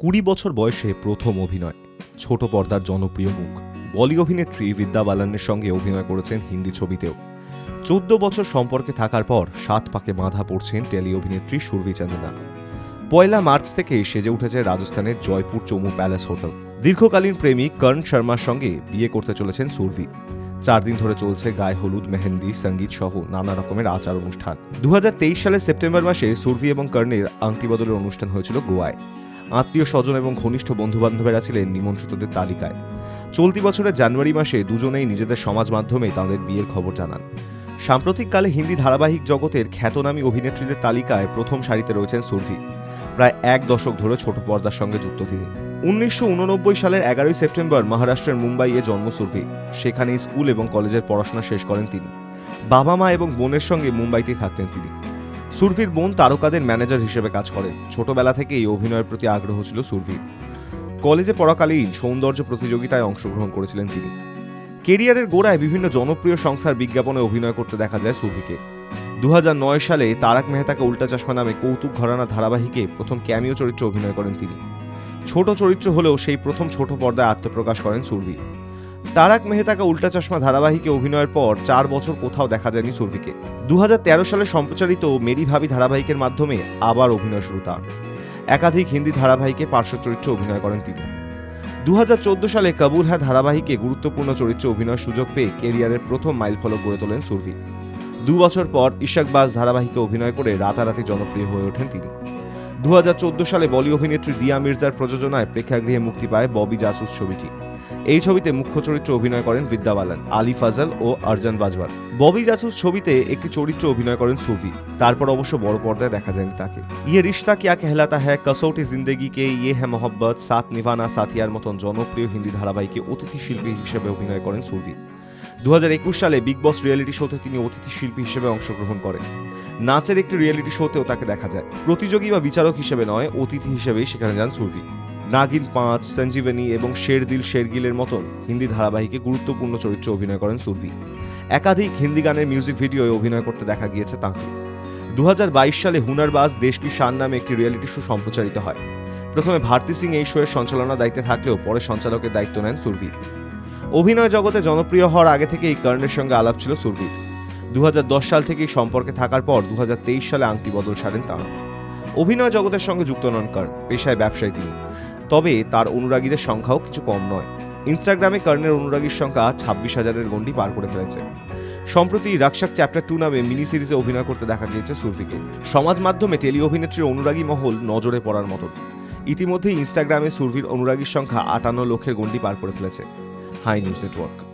কুড়ি বছর বয়সে প্রথম অভিনয়। ছোট পর্দার জনপ্রিয় মুখ। বলি অভিনেত্রী বিদ্যা বালানের সঙ্গে অভিনয় করেছেন হিন্দি ছবিতেও। চোদ্দ বছর সম্পর্কে থাকার পর সাত পাকে বাঁধা পড়ছেন টেলি অভিনেত্রী সুরভি চন্দনা পয়লা মার্চ থেকে সেজে উঠেছে রাজস্থানের জয়পুর চমু প্যালেস হোটেল। দীর্ঘকালীন প্রেমিক কর্ণ শর্মার সঙ্গে বিয়ে করতে চলেছেন সুরভি। চার দিন ধরে চলছে গায়ে হলুদ, মেহেন্দি, সংগীত সহ নানা রকমের আচার অনুষ্ঠান দু হাজার তেইশ সালের সেপ্টেম্বর মাসে সুরভি এবং কর্ণের আংটি বদলের অনুষ্ঠান হয়েছিল গোয়ায়। আত্মীয় স্বজন এবং ঘনিষ্ঠ বন্ধুবান্ধবেরা ছিলেন নিমন্ত্রিতদের তালিকায়। চলতি বছরের জানুয়ারি মাসে দুজনেই নিজেদের সমাজ মাধ্যমে তাদের বিয়ের খবর জানান। সাম্প্রতিককালে হিন্দি ধারাবাহিক জগতের খ্যাতনামী অভিনেত্রীদের তালিকায় প্রথম সারিতে রয়েছেন সুরভি। প্রায় এক দশক ধরে ছোট পর্দার সঙ্গে যুক্ত তিনি। উনিশশো উননব্বই সালের এগারোই সেপ্টেম্বর মহারাষ্ট্রের মুম্বাইয়ে জন্ম সুরভি। সেখানেই স্কুল এবং কলেজের পড়াশোনা শেষ করেন তিনি। বাবা মা এবং বোনের সঙ্গে মুম্বাইতেই থাকতেন তিনি। সুরভির বোন তারকাদের ম্যানেজার হিসেবে কাজ করেন ছোটবেলা থেকেই অভিনয়ের প্রতি আগ্রহ ছিল সুরভির। কলেজে পড়াকালীন সৌন্দর্য প্রতিযোগিতায় অংশগ্রহণ করেছিলেন তিনি। কেরিয়ারের গোড়ায় বিভিন্ন জনপ্রিয় সংস্থার বিজ্ঞাপনে অভিনয় করতে দেখা যায় সুরভিকে। দু হাজার নয় সালে তারাক মেহতাকে উল্টা চশমা নামে কৌতুক ঘরানা ধারাবাহিকে প্রথম ক্যামিও চরিত্রে অভিনয় করেন তিনি। ছোট চরিত্র হলেও সেই প্রথম ছোট পর্দায় আত্মপ্রকাশ করেন সুরভি। তারাক মেহতাকা উল্টা চশমা ধারাবাহিকে অভিনয়ের পর চার বছর কোথাও দেখা যায়নি সুরভিকে। দুহাজার তেরো সালে সম্প্রচারিত মেরি ভাবি ধারাবাহিকের মাধ্যমে আবার অভিনয় শুরু তার। একাধিক হিন্দি ধারাবাহিকে পার্শ্ব চরিত্রে অভিনয় করেন তিনি। দু সালে কাবুল হ্যাঁ ধারাবাহিকে গুরুত্বপূর্ণ চরিত্রে অভিনয়ের সুযোগ পেয়ে কেরিয়ারের প্রথম মাইল ফলক গড়ে তোলেন সুরভি। দু বছর পর ইশাকবাজ ধারাবাহিকে অভিনয় করে রাতারাতি জনপ্রিয় হয়ে ওঠেন তিনি। দু হাজার চোদ্দ সালে বলি অভিনেত্রী দিয়া মির্জার প্রযোজনায় প্রেক্ষাগৃহে মুক্তি পায় ববি জাসুস ছবিটি। এই ছবিতে মুখ্য চরিত্রে অভিনয় করেন বিদ্যা বালান, আলী ফাজল ও আরজান বাজওয়ার। ববি জাসুস ছবিতে একটি চরিত্রে অভিনয় করেন সুফি। তারপর অবশ্য বড় পর্দায় দেখা যায়নি তাকে। ইয়ে রিশ্তা কিয়া কেহলাতা হ্যায়, কসৌটি জিন্দেগি কে ইয়ে হ্যাঁ মোহব্বত, সাত নিভানা সাথিয়ার মতন জনপ্রিয় হিন্দি ধারাবাহিকে অতিথি শিল্পী হিসেবে অভিনয় করেন সুরভি দু সালে বিগ বস রিয়েলিটি শোতে তিনি অতিথি শিল্পী হিসেবে অংশগ্রহণ করেন। নাচের একটি রিয়েলিটি শোতেও তাকে দেখা যায়। প্রতিযোগী বা বিচারক হিসেবে নয়, অতিথি হিসেবেই সেখানে যান সুরভি নাগিন পাঁচ, সঞ্জীবনী এবং শের দিল শেরগিলের মতন হিন্দি ধারাবাহিকে গুরুত্বপূর্ণ চরিত্রে অভিনয় করেন সুরভি। একাধিক হিন্দি গানের মিউজিক ভিডিওয়ে অভিনয় করতে দেখা গিয়েছে তাঁকে। দু সালে হুনারবাজ দেশ কি শান নামে একটি রিয়েলিটি শো সম্প্রচারিত হয়। প্রথমে ভারতী সিং এই শোয়ের সঞ্চালনা দায়িত্বে থাকলেও পরে সঞ্চালকের দায়িত্ব নেন সুরভি। অভিনয় জগতে জনপ্রিয় হওয়ার আগে থেকে এই কর্ণের সঙ্গে আলাপ ছিল সুরভির। দু সাল থেকেই সম্পর্কে থাকার পর দু হাজার তেইশ সালে আংটি বদল সারেন তাঁরা। অভিনয় জগতের সঙ্গে যুক্ত নন কর্ণ পেশায় ব্যবসায়ী তিনি। তবে তার অনুরাগীদের সংখ্যাও কিছু কম নয়। ইনস্টাগ্রামে কর্ণের অনুরাগীর সংখ্যা ছাব্বিশ হাজারের গণ্ডি পার করে ফেলেছে। সম্প্রতি রাকসাক চ্যাপ্টার টু নামে মিনি সিরিজে অভিনয় করতে দেখা গিয়েছে সুরভিকে। সমাজ মাধ্যমে টেলি অভিনেত্রীর অনুরাগী মহল নজরে পড়ার মতন। ইতিমধ্যেই ইনস্টাগ্রামে সুরভির অনুরাগীর সংখ্যা আটান্ন লক্ষের গণ্ডি পার করে ফেলেছে। Hi news network.